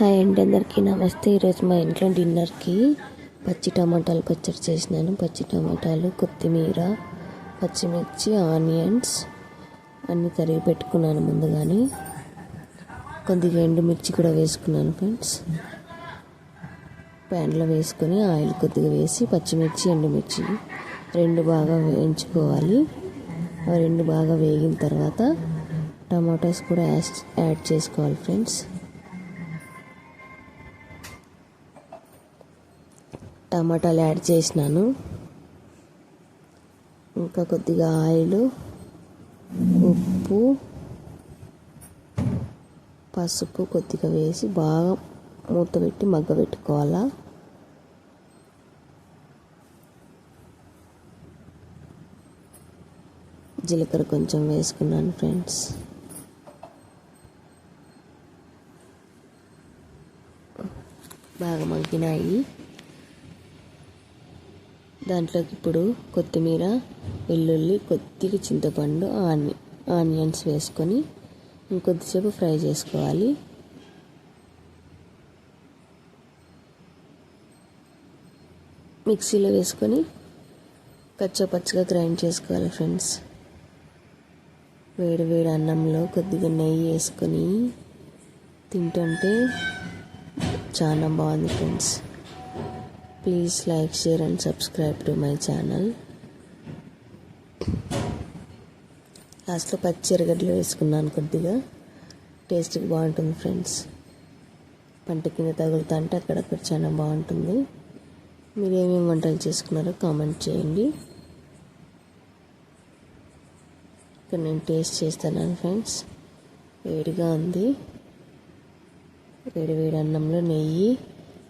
Hi అండి అందరికీ నమస్తే. ఈరోజు మా ఇంట్లో డిన్నర్కి పచ్చి టమాటాలు పచ్చడి చేసినాను. పచ్చి టమాటాలు కొత్తిమీర పచ్చిమిర్చి ఆనియన్స్ అన్నీ తరిగి పెట్టుకున్నాను ముందుగానే. కొద్దిగా ఎండుమిర్చి కూడా వేసుకున్నాను ఫ్రెండ్స్. ప్యాన్లో వేసుకొని ఆయిల్ కొద్దిగా వేసి పచ్చిమిర్చి ఎండుమిర్చి రెండు బాగా వేయించుకోవాలి. రెండు బాగా వేగిన తర్వాత టమాటాస్ కూడా యాడ్ చేసుకోవాలి ఫ్రెండ్స్. టమాటాలు యాడ్ చేసినాను. ఇంకా కొద్దిగా ఆయిల్ ఉప్పు పసుపు కొద్దిగా వేసి బాగా మూత పెట్టి మగ్గ పెట్టుకోవాలా. జీలకర్ర కొంచెం వేసుకున్నాను ఫ్రెండ్స్. బాగా మగ్గినాయి. దాంట్లోకి ఇప్పుడు కొత్తిమీర వెల్లుల్లి కొద్దిగా చింతపండు ఆని ఆనియన్స్ వేసుకొని ఇంకొద్దిసేపు ఫ్రై చేసుకోవాలి. మిక్సీలో వేసుకొని పచ్చగా గ్రైండ్ చేసుకోవాలి ఫ్రెండ్స్. వేడి వేడి అన్నంలో కొద్దిగా నెయ్యి వేసుకొని తింటుంటే చాలా బాగుంది friends. Please like share and subscribe to my channel లాస్ట్లో పచ్చిరగడ్డలు వేసుకున్నాను కొద్దిగా. టేస్ట్కి బాగుంటుంది ఫ్రెండ్స్ పంట కింద తగులుతా అంటే అక్కడక్కడ చాలా బాగుంటుంది. మీరు ఏమేమి వంటలు చేసుకున్నారో కామెంట్ చేయండి. ఇక్కడ నేను టేస్ట్ చేస్తాను ఫ్రెండ్స్ వేడిగా ఉంది. వేడి వేడి అన్నంలో నెయ్యి.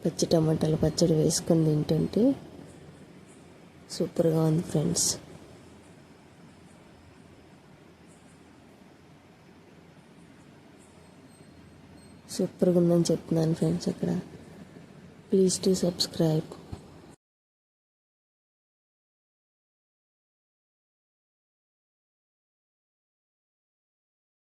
పచ్చి టమాటాలు పచ్చడి వేసుకొని తింటుంటే సూపర్గా ఉంది ఫ్రెండ్స్. సూపర్గా ఉందని చెప్తున్నాను ఫ్రెండ్స్ అక్కడ. Please to subscribe.